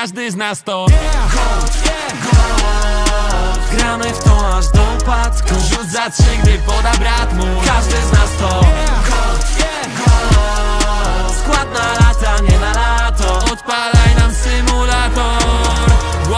każdy z nas to. Gramy w to aż do upadku. Rzut za trzy, gdy poda brat mój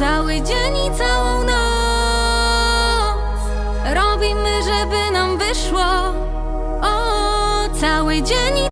Cały dzień i całą noc Robimy, żeby nam wyszło. O, cały dzień i